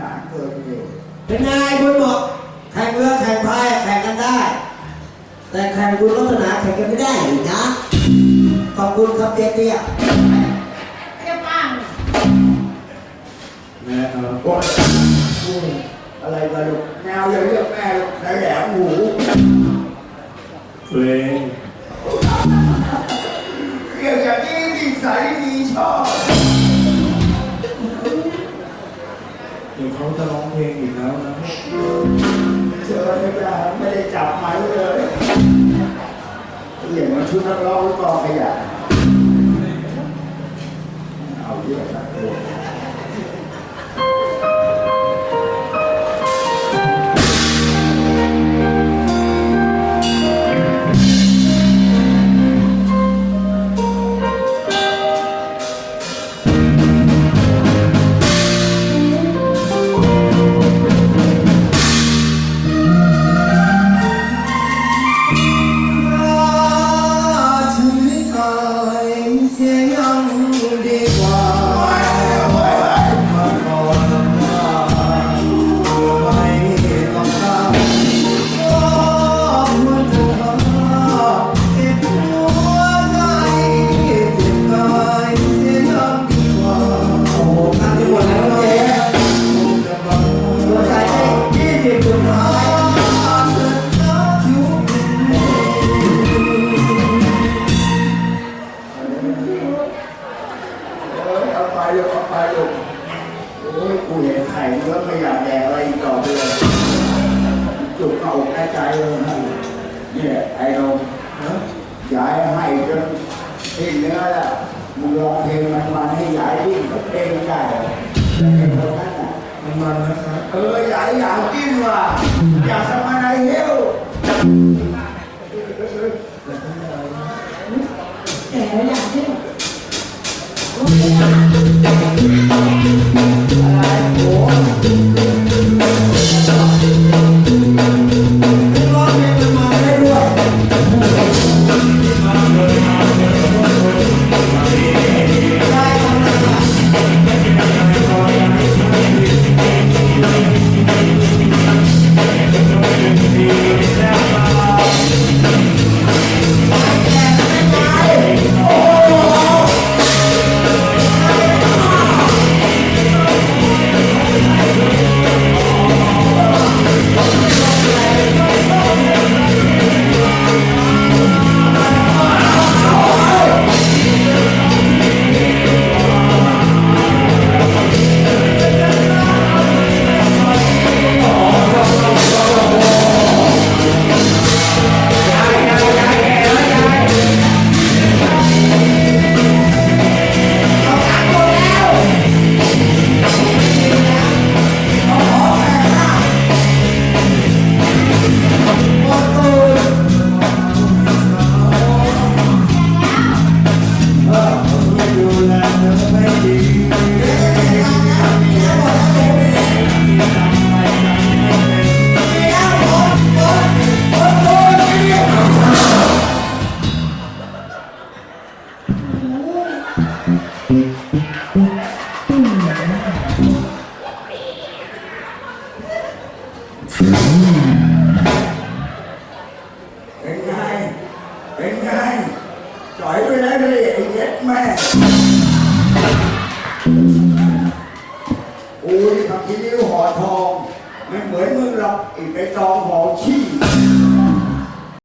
นานเกินเดียวเป็นไงคุณบอกแข่งเรือแข่งพายแข่งกันได้ แต่แข่งบุญลักษณะแข่งกันไม่ได้อีกนะขอบคุณครับเตี้ยเตี้ยเรียกป้างแม่ครับโอ๊ยอุ้ยอะไรกันลูกแมวอย่าเรียกแม่ลูกแหลมหูตัวเองเรียกอย่างนี้นิสัยดีชอบ ดี๋ยวเขาจะร้องเพลงอีกแล้วนะเจอไม่ได้ไม่ได้จับไม้เลยอย่างมันชุดนักร้องกองขยะเอาเยอะนะ เอ้ยเอาไปลูกเอาไปลูกโอ้ยกูเห็นไข่เนื้อไม่อยากแดกอะไรอีกต่อไปเลยจุกหน้าอกหน้าใจเลยนะเนี่ยไอ้เรายายให้จนทิ้งเนื้อละมึงร้องเพลงมันๆให้ยายดิ้นก็เพลงได้แต่ไอ้คนนั้นน่ะมันมันนะครับเออ ยายอยากดิ้นว่ะอยากสมาในเฮล เป็นไง เป็นไงจ่อยไปแล้วดิไอ้เย็ดแม่อุ้ยทำที่นิ้วห่อทองไม่เหมือนมึงหรอกอีกไปตองห่อขี้